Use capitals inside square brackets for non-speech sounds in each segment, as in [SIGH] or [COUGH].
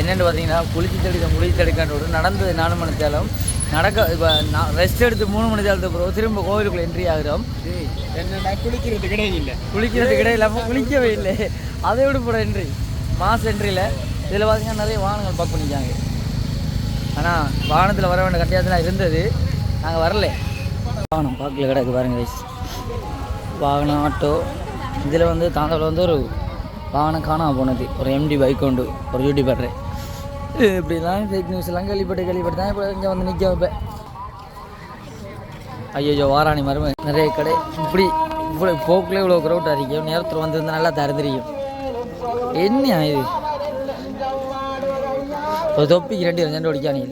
என்னென்னு பார்த்தீங்கன்னா குளிச்சு தடுக்க குளிச்சு தடுக்கன்றோடு நடந்தது நாலு மணி நேரம். நடக்க இப்போ ரெஸ்ட் எடுத்து மூணு மணி நேரத்துக்கு பிறகு திரும்ப கோவிலுக்குள்ள என்ட்ரி ஆகிறோம். என்னடா குளிக்கிறது கிடையாது இல்லை. குளிக்கிறதுக்கு இடையில இல்லாமல் குளிக்கவே இல்லை. அதை விட போகிற என்ட்ரி மாஸ் என்ட்ரியில் இதில் பார்த்தீங்கன்னா நிறைய வாகனங்கள் பார்க் பண்ணிக்காங்க ஆனால் வாகனத்தில் வர வேண்டிய கட்டியாதெல்லாம் இருந்தது. நாங்கள் வரல. வாகனம் பார்க்கல கிடக்கு பாருங்க. வாகனம் ஆட்டோ இதில் வந்து தாந்தாவில் வந்து ஒரு வாகனம் காணாம போனது. ஒரு எம்டி பைக் உண்டு. ஒரு யூடியூபர் இப்படிலாம் ஃபேக் நியூஸ் எல்லாம் கேள்விப்பட்டு கேள்விப்பட்டு தான் இப்போ இங்கே வந்து நிற்க வைப்பேன். ஐயோ வாராணி மருமை நிறைய கடை. இப்படி இவ்வளோ போக்கில் இவ்வளோ க்ரௌட் அடிக்கும் நேரத்தில் வந்திருந்தால் நல்லா தரந்திரிக்கும் என்ன இது? ஒரு தொப்பிக்கு ரெண்டு ரெண்டு அடிக்கா நீ.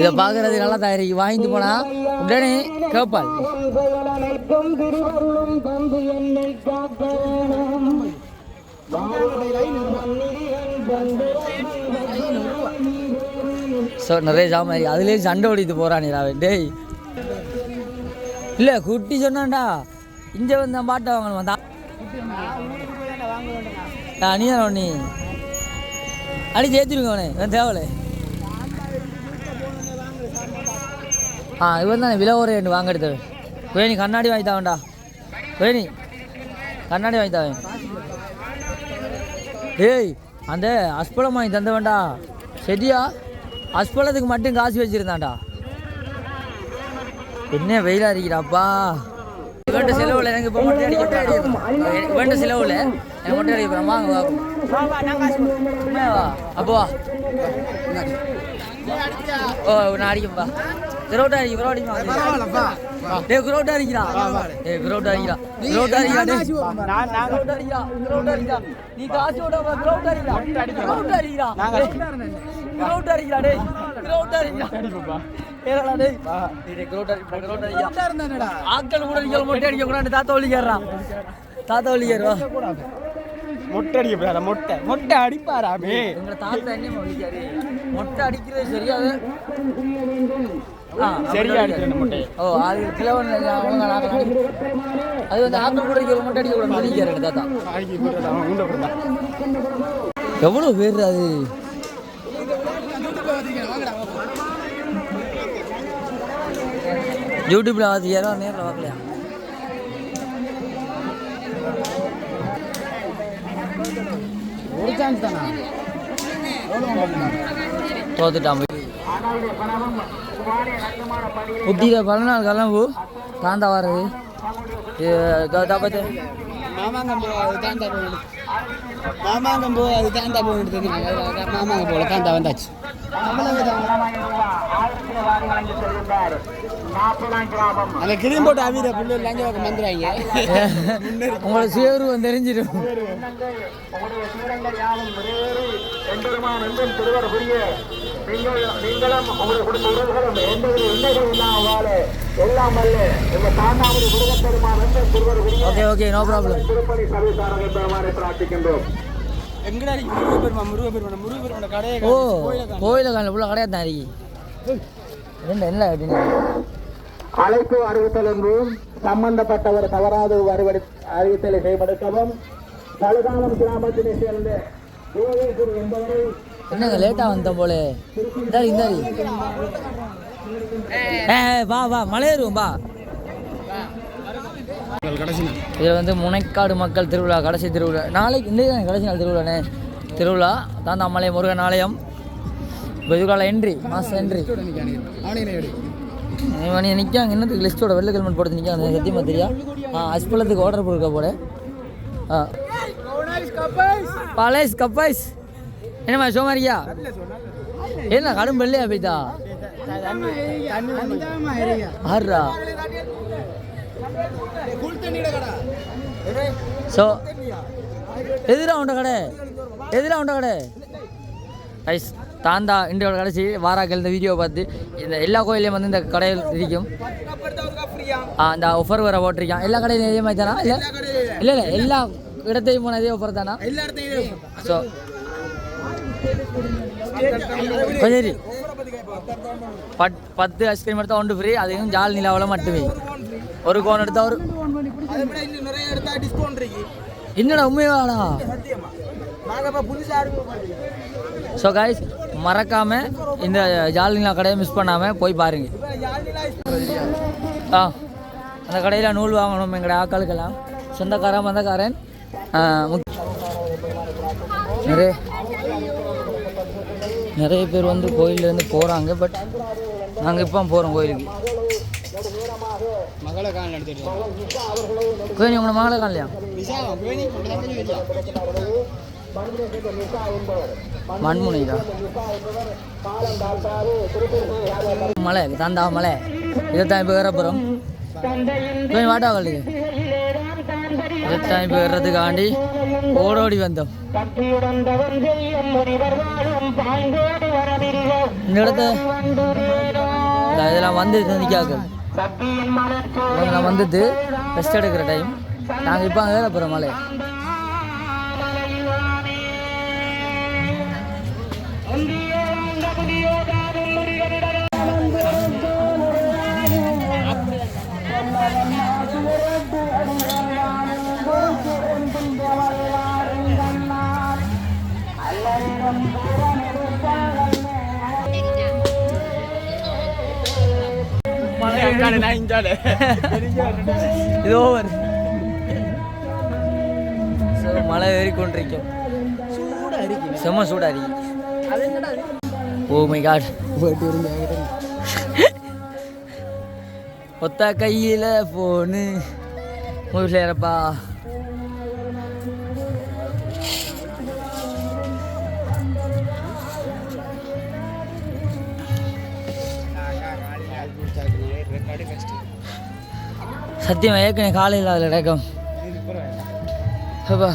இதை பார்க்கறது நல்லா தயாரிக்கு. வாங்கிட்டு போனால் உடனே கேட்பாள் ஸோ நிறைய ஜாம அதுலேயும் சண்டை ஓடிட்டு போகிறானே ராவன் டேய். இல்லை குட்டி சொன்னான்டா. இங்கே வந்து பாட்டை வாங்கணும் வந்தா. நீ தானே நீ அடி சேர்த்துருங்க அவனே இவன் தேவலை. ஆ இவன் தானே விலை ஒரு ரெண்டு வாங்க எடுத்தவன் வேணி கண்ணாடி வாங்கி தாவன்டா. வேணி கண்ணாடி வாங்கி தாவன். ஏய் அந்த அஸ்பலம் வாங்கி தந்த வேண்டா சரியா அஸ்பலத்துக்கு மட்டும் காசு வச்சிருந்தான்டா. என்ன வெயிலா இருக்கிறாப்பா இவன்ட்ட செலவுல எனக்கு இப்போ மொட்டை அடிக்க அடிக்க இவன்ட்ட செலவுல எனக்கு மொட்டை அடிக்க போகிறோம் வாங்க வா. அப்போ வா. ஓ நான் அடிக்கப்பா கிரௌட்டா அடிக்க கிரௌட் அடிக்குமா டேய் கிரௌட்டா அடிக்கிறா டேய் கிரௌட்டா அடிக்கிறா கிரௌட்டா அடிக்கிறா டேய் நான் நான் கிரௌட்டா அடிக்கிறா கிரௌட்டா அடிக்கிறா நீ காசு விட கிரௌட்டா அடிக்கிறா அடிக்கிறா கிரௌட்டா அடிக்கிறா டேய் கிரௌட்டா அடிக்கிறா ஏறடா டேய் டேய் அடிக்கிறா கிரௌட்டா அடிக்கிறா ஆட்கள் கூட அடிக்கல மொட்டை அடிக்க கூடாது தாத்தா ஒலிக்கிறா தாத்தா மொட்டை அடிக்க போறாரா மொட்டை. மொட்டை அடிப்பாராமே. எங்க தாத்தா என்ன ஒலிக்காரு மொட்டை அடிக்கிறது சரியாது சரியா அடிக்கிறேன் மொட்டை. ஓ அது நாடி. அது வந்து ஆப்பிள் கூட மொட்டை அடிக்க கூட எங்க தாத்தா. எவ்வளோ பேர் அது? யூடியூப்ல யாரோ நேரில் பார்க்கலையா? சான்ஸ் தானா? தோத்துட்டான் புத்தியில் பதினாலு கிளம்பு. தாந்தா வர்றது. தாப்பத்து. மாமாங்கம் போ அது தாண்டா போகணும் மாமாங்கம் போ அது தாண்டா போகணும் மாமாங்கம் போல தாண்டா வந்தாச்சு. அந்த கிரீம் போட்டு அமீர புள்ள லஞ்ச பக்கம் வந்துடுவாங்க [LAUGHS] உங்களுக்கு சுயரூபம் தெரிஞ்சிடும். ஓகே ஓகே நோ ப்ராப்ளம் எங்கடா இருக்கு முருக பெருமா முருக பெருமா முருக பெருமா கடையை ஓ கோயில காலில் உள்ள கிடையாது தான் இருக்கு. ரெண்டு என்ன அப்படின்னு? அழைப்பு அறிவித்தல் என்றும் சம்பந்தப்பட்டவர் தவறாது வருவடி அறிவித்தலை செயல்படுத்தவும் பழுதானம் கிராமத்தினை சேர்ந்த யோகேஸ்வர் என்பவரை என்னங்க லேட்டாக வந்தோம் போல. இந்தாரி இந்தாரி. வா வா மலையேறுவோம் வா. இதில் வந்து முனைக்காடு மக்கள் திருவிழா கடைசி திருவிழா. நாளைக்கு இந்த கடைசி நாள் திருவிழாண்ணே திருவிழா தாந்தாமலை முருகன் ஆலயம். இப்போ இதுக்கால என்ட்ரி மாதம் என்ட்ரி மணி நிற்காங்க என்னத்துக்கு லிஸ்ட்டோட வெள்ளை ஹெல்மெட் போட்டு நிற்காங்க சத்தியமாக தெரியா? ஆ அஸ்பலத்துக்கு ஆர்டர் கொடுக்க போல ஆ. பாலேஸ் கப்பைஸ் என்னம்மா சோமாரியா என்ன கடும் வெள்ளையா போய்தா ஆறுரா ஸோ எதிராக உண்ட கடை? எதிராக உண்ட கடை? ஐஸ். தாந்தா இந்தியோட கடைசி வாராக்கள் இந்த வீடியோ பார்த்து இந்த எல்லா கோயிலையும் வந்து இந்த கடையில் இருக்கும். ஆ இந்த ஆஃபர் வர போட்டிருக்கான். எல்லா கடையிலும் இதே மாதிரி தானா? இல்லை? இல்லை இல்லை எல்லா இடத்தையும் போன இதே ஆஃபர் தானா? ஸோ இரு. பட் பத்து ஐஸ்கிரீம் எடுத்தால் ஒன்று ஃப்ரீ அதையும் ஜால் நிலாவில் மட்டுமே. ஒரு கோன் எடுத்தால் ஒரு என்னடா உண்மையாடா புதுசாக ஸோ காய்ஸ் மறக்காமல் இந்த ஜாலினா கடையை மிஸ் பண்ணாமல் போய் பாருங்கள் ஆ அந்த கடையில் நூல் வாங்கணும் எங்களுடைய ஆக்களுக்கெல்லாம் சொந்தக்காரன் வந்தக்காரன் நிறைய நிறைய பேர் வந்து கோயிலேருந்து போகிறாங்க பட் நாங்கள் இப்போ போகிறோம் கோயிலுக்கு. மகளை காண எடுத்துட்டு கோயில் உங்களை மகளை காணலையா நிஷா தான் மலை தந்தா மலை. இதைத்தான் இப்போ ஏற கொஞ்சம் வாட்டா கல்லுங்க இதைத்தான் இப்போ ஏறுறதுக்காண்டி ஓடோடி வந்தோம். இந்த இடத்த இதெல்லாம் வந்து நிற்காது இதெல்லாம் வந்துட்டு ரெஸ்ட் எடுக்கிற டைம் நாங்கள் இப்போ ஏற மலை. இது ஓவர் ஸோ மழை ஏறி கொண்டிருக்கும் செம்ம சூடா இருக்கு ஓ மை காட் ஒத்த கையில் போனு மூவில ஏறப்பா சத்தியம் ஏற்கனவே காலையில் அதில் நடக்கும் அப்பா.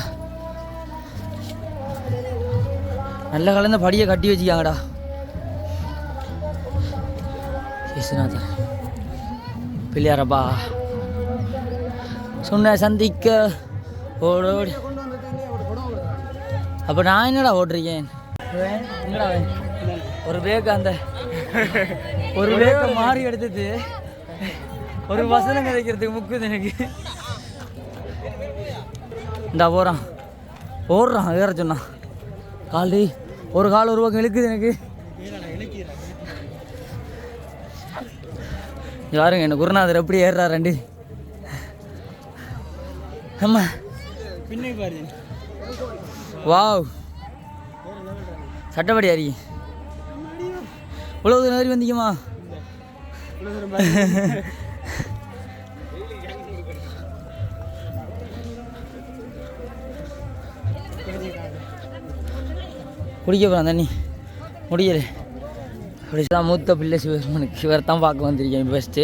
நல்ல கலந்த படியை கட்டி வச்சுக்காங்கடா இயேசுநாதர் பிள்ளையாரப்பா. சொன்ன சந்திக்க. ஓடோடி அப்போ நான் என்னடா ஓட்டிருக்கேன்? ஒரு பேக்கு அந்த ஒரு பேக்கை மாறி எடுத்தது ஒரு வசனம் கிடைக்கிறதுக்கு முக்குது எனக்கு. இந்தா போகிறான் ஓடுறான் ஏற சொன்னான் காலி ஒரு கால் ஒரு பக்கம் இழுக்குது எனக்கு. பாருங்க என்ன குருநாதர் எப்படி ஏறுறாருண்டு ஆமா பின்னே பாரு வாவ். சட்டப்படி அறி இவ்வளோ தூரம் ஏறி வந்தீங்கம்மா. குடிக்க போகிறான் தண்ணி. முடியல. அப்படி தான் மூத்த பிள்ளை சிவருமனுக்கு இவர் தான் பார்க்க வந்திருக்கேன் ஃபஸ்ட்டு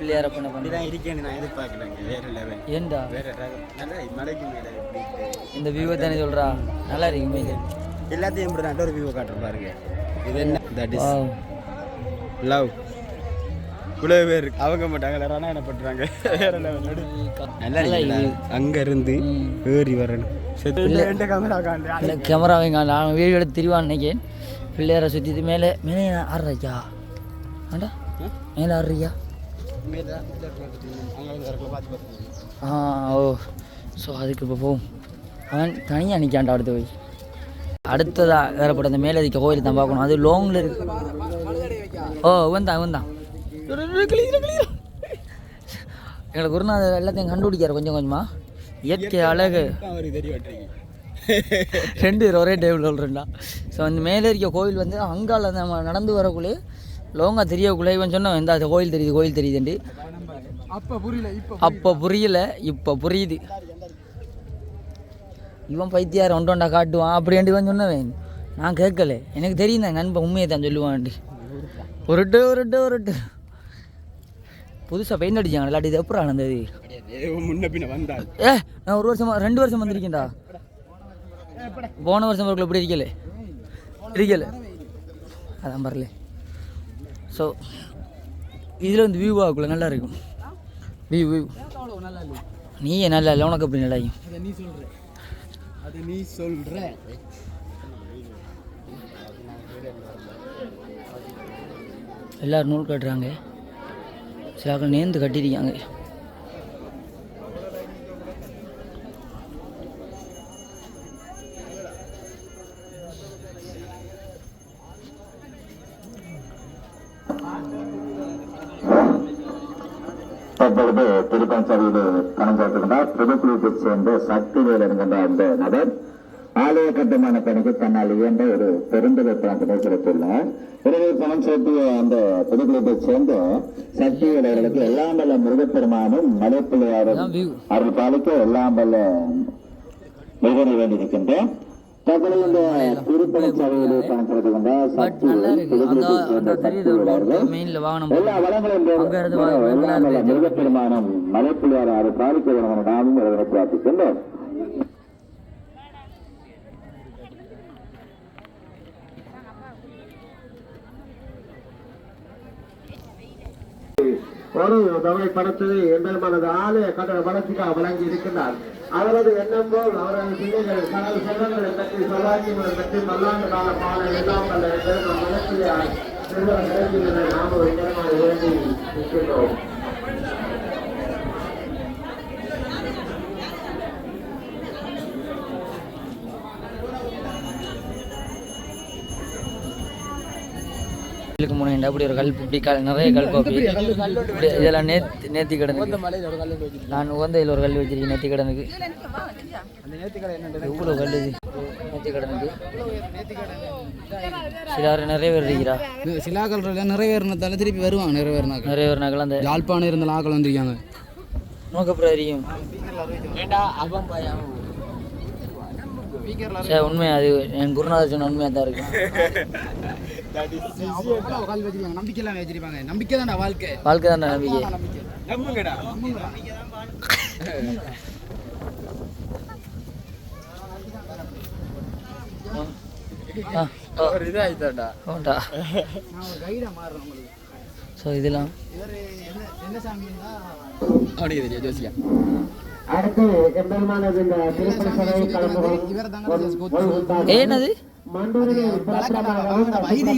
பிள்ளையார பண்ண பண்ணி. இப்படிதான் இருக்கேன்னு நான் எதிர்பார்க்கலங்க. வேற லெவல் ஏண்டா? வேற நல்லா மலைக்கு மேலே எப்படி இருக்கு? இந்த வியூவை தானே சொல்கிறா நல்லா இருக்குமே இது எல்லாத்தையும் இப்படி நல்ல ஒரு வியூவை காட்டுற பாருங்க. இது என்ன? That is. லவ் இவ்வளோ பேர் அவங்க மாட்டாங்க ராணா என்ன பண்ணுறாங்க வேற லெவல் நல்லா இருக்குல்ல? அங்க இருந்து ம். ஏறி வரணும். கேமரா கேமராவைங்க நான் வீடியோ எடுத்து திரிவான்னு நினைக்கிறேன். பிள்ளையாரை சுற்றிட்டு மேலே மேலே ஆடுறாச்சா ஆண்டா. மேலே ஆடுறியா ஆ ஓ. ஸோ அதுக்கு இப்போ போவோம். அவன் தனியாக நிற்காண்டா அடுத்து போய். அடுத்ததாக வேறப்பட்ட அந்த மேலதிக்க கோயில் தான் பார்க்கணும். அது லோங்கில் இருக்கு. ஓ இவன் தான் இவன் தான். எங்களை குருநாதர் எல்லாத்தையும் கண்டுபிடிக்காரு கொஞ்சம் கொஞ்சமாக இயற்கை அழகு. அவருக்கு ரெண்டு பேர் ஒரே டேபிள் சொல்கிறேன்டா ஸோ அந்த மேலே இருக்க கோவில் வந்து அங்கால நம்ம நடந்து வரக்குள்ளே லோங்கா தெரியக்குள்ளே இவன் சொன்னவன் இந்த கோயில் தெரியுது கோயில் தெரியுதுண்டு அப்போ புரியல இப்போ அப்போ புரியல இப்போ புரியுது. இவன் பைத்தியார் ஒன்று ஒன்றா காட்டுவான் அப்படின்ட்டு இவன் சொன்னவன். நான் கேட்கல. எனக்கு தெரியும் தான் நண்பன் உண்மையை தான் சொல்லுவான்ட்டு. ஒருட்டு ஒருட்டு ஒருட்டு புதுசாக பெயிண்ட் அடிச்சாங்க இல்லாட்டி இது எப்பறம் நடந்தது? முன்ன பின்ன வந்தாள். ஏ நான் ஒரு வருஷமா ரெண்டு வருஷம் வந்திருக்கேன்டா. போன வருஷம் இப்படி இருக்கல. இருக்கல. அதான் பரல ஸோ இதில் வந்து வியூ ஆகுள்ள நல்லா இருக்கும். வியூ வியூ நீ நல்லா இல்லை? உனக்கு அப்படி நல்லா நீ சொல்ற. அது நீ சொல்ற. எல்லாரும் நூல் கட்டுறாங்க. சில நேர்ந்து கட்டியிருக்காங்க. தற்பொழுது திருப்பஞ்சேரியில் பணம் சேர்த்துக்கின்றார் புதுக்குழுவைச் சேர்ந்த சக்திவேல் என்கின்ற அந்த நபர் ஆலய கட்டுமான பணிக்கு தன்னால் இயன்ற ஒரு பெருந்தொகை பணத்தினை செலுத்தியுள்ளார் எனவே பணம் செலுத்திய அந்த புதுக்குழுவைச் சேர்ந்த சக்திவேல் அவர்களுக்கு எல்லாம் வல்ல முருகப்பெருமானும் மலைப்பிள்ளையாரும் அருள் பாலிக்க எல்லாம் வல்ல மிகனை வேண்டியிருக்கின்றேன். பட் நல்லா இருக்கு அந்த அந்த தெரியுது மெயினில் வாகனம் அங்க இருந்து வா- வெள்ளம் எல்லாம் வல்ல இருக்கு. முருகப்பெருமானும் மலைப்பிள்ளையார் அருள் பாலிக்க வேண்டும் நாமும் இறைவனை பிரார்த்திக்கின்றோம் ஒரு தொகை படத்தை எம்பெருமானது ஆலய கட வளர்ச்சிக்காக வழங்கி இருக்கின்றார் அவரது எண்ணம் போல் அவரது பிள்ளைகள் தனது செல்வங்களை பற்றி சொல்லாட்சிகளை பற்றி பல்லாண்டு கால பாடல் எல்லாம் வல்ல பெருமாள் மனத்திலே நிறுவனம் கிடைக்கின்றன நாம் ஒரு பெருமாள் வேண்டி நிற்கின்றோம். முன்னாடி அப்படி ஒரு கல் இப்படி கல் நிறைய கல் கோப்பி இதெல்லாம் நேத்தி நேத்தி கிடனுக்கு நான் உகந்தையில் ஒரு கல் வச்சிருக்கேன் நேத்தி கிடனுக்கு எவ்வளோ கல் இது? நேத்தி கிடனுக்கு சிலார் நிறைய பேர் இருக்கிறா? சிலாக்கள் நிறைவேறினதால திருப்பி வருவாங்க நிறைவேறினாக்க நிறைய பேர் நகல் அந்த யாழ்ப்பாணம் இருந்த ஆக்கள் வந்திருக்காங்க. நோக்க அப்புறம் அறியும். சரி உண்மையா அது? என் குருநாதர் சொன்ன உண்மையாக தான் இருக்கு நம்பிக்கை எல்லாம் வச்சிருப்பாங்க. நம்பிக்கை தான்டா வாழ்க்கை. வாழ்க்கை தான் நம்பிக்கை. நம்புங்கடா. ஒரு உங்களுக்கு. ஸோ இதெல்லாம்? என்ன என்ன சாமின்னா தெரியும் ஜோசியா அடுத்து எம்பெருமானது இந்த திருப்பணி சபையை கலந்து தாங்க ஏனது மண்டூரில் பிரபலமாகவும் தற்பொழுது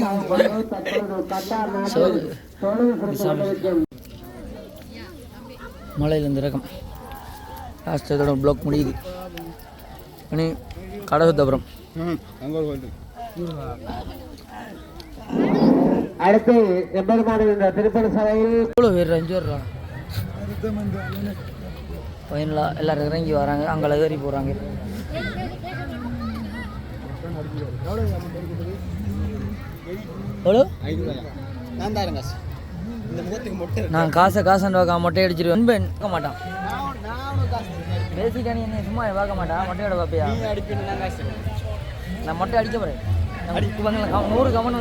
கட்டார் தொழில் ரகம் லாஸ்ட் இதோட ப்ளாக் முடியுது. இனி கடை சுத்தப்புறம் அங்கே ஒரு கோயில் அடுத்து எம்பெருமானது இந்த திருப்பணி சபையில் எவ்வளோ பேர்? அஞ்சு வருவா ஃபைனலாக எல்லாரும் இறங்கி வராங்க அங்கே ஏறி போகிறாங்க எவ்வளோ நான் காசை காசன் பார்க்க மொட்டை அடிச்சிருவேன். நண்பன் பார்க்க மாட்டான். பேசிக்கா நீ என்ன சும்மா பார்க்க மாட்டான். மொட்டையோட பார்ப்பியா? நான் மொட்டை அடிக்க போகிறேன் நமக்கு வந்து க- நூறு கமெண்ட்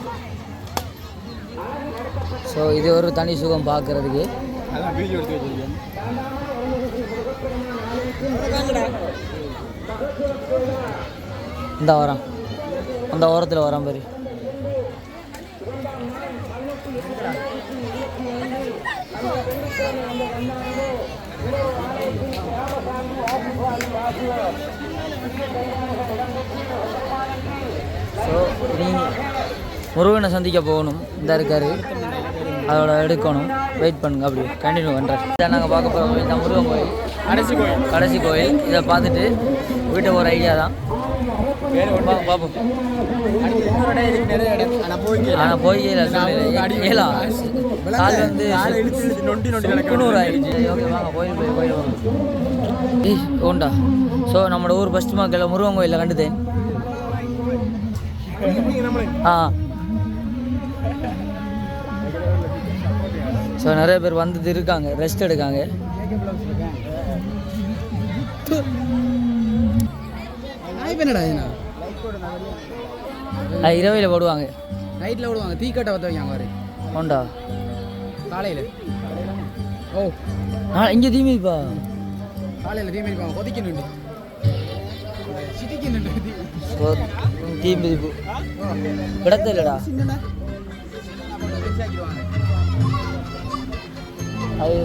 ஸோ இது ஒரு தனி சுகம் பார்க்கறதுக்கு. இந்த வரான். அந்த ஓரத்தில் வரான் பாரு. ஸோ நீ முருகனை சந்திக்க போகணும். இந்த இருக்காரு. அதோட எடுக்கணும். வெயிட் பண்ணுங்க அப்படி கண்டினியூ பண்ணுறேன் இதான் நாங்கள் பார்க்க போகிறோம் கோயில் தான் முருகன் கோயில். கடைசி கோயில். கடைசி கோயில். இதை பார்த்துட்டு வீட்டை ஒரு ஐடியா தான். பார்ப்போம் ஆனால் போய் ஏலா கால் வந்து சுக்குநூறு ஆயிடுச்சு. ஓகே வாங்க. கோயில் போய் கோயில் வாங்க ஏய் ஓண்டா ஸோ நம்மளோட ஊர் ஃபஸ்ட் மக்கள் முருகன் கோயிலில் கண்டுதேன். ஆ. ஸோ நிறைய பேர் வந்தது இருக்காங்க ரெஸ்ட் எடுக்காங்க. என்னடா இரவையில் போடுவாங்க நைட்டில் விடுவாங்க தீக்கட்டை பற்ற வைக்காங்க பாரு. ஓண்டா காலையில். ஓ. நான் இங்கே தீமிப்பா காலையில் தீ மிதிப்பாங்க. கொதிக்கணுண்டு சிட்டிக்கணுண்டு தீ ஸோ தீ மிதிப்பு கிடத்த இல்லைடா அது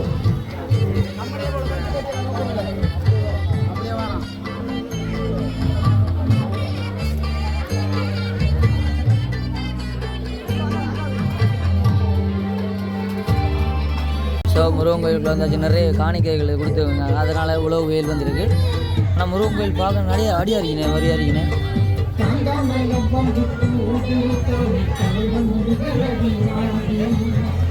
ஸோ முருகன் கோயிலுக்கு வந்தாச்சு. நிறைய காணிக்கைகள் கொடுத்துருவாங்க அதனால் உழவு வெயில் வந்திருக்கு. ஆனால் முருகன் கோயில் பார்க்க நிறைய அடியா வரி வரியா Thank you.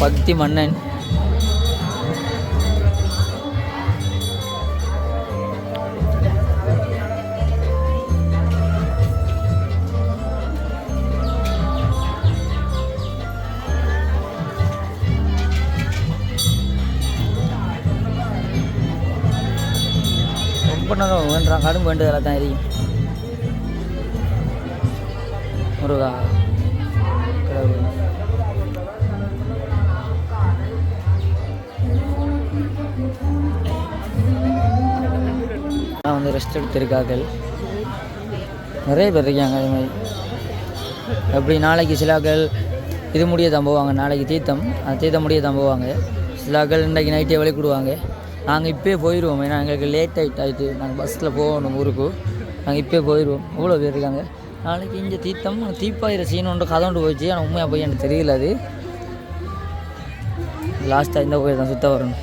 பக்தி மன்னன். ரொம்ப கடும் வேண்டுதலாக தான் எரியும் முருகா நான் வந்து ரெஸ்ட் எடுத்திருக்கார்கள். நிறைய பேர் இருக்காங்க அதே மாதிரி. எப்படி நாளைக்கு சிலாக்கள் இது முடிய தான் போவாங்க. நாளைக்கு தீர்த்தம் அந்த தீர்த்தம் முடிய தான் போவாங்க. சிலாக்கள் இன்றைக்கு நைட்டே வழி கொடுவாங்க நாங்கள் இப்போயே போயிடுவோம் ஏன்னா எங்களுக்கு லேட் ஆகிட்டு ஆகிட்டு நாங்கள் பஸ்ஸில் போகணும் ஊருக்கு. நாங்கள் இப்போயே போயிடுவோம் இவ்வளோ பேர் இருக்காங்க. நாளைக்கு இங்கே தீர்த்தம் தீப்பாயிர சீன் ஒன்று கதை போயிடுச்சு. ஆனால் உண்மையாக போய் எனக்கு தெரியல அது. லாஸ்ட்டாக இந்த கோயில் தான் சுத்த வரணும்.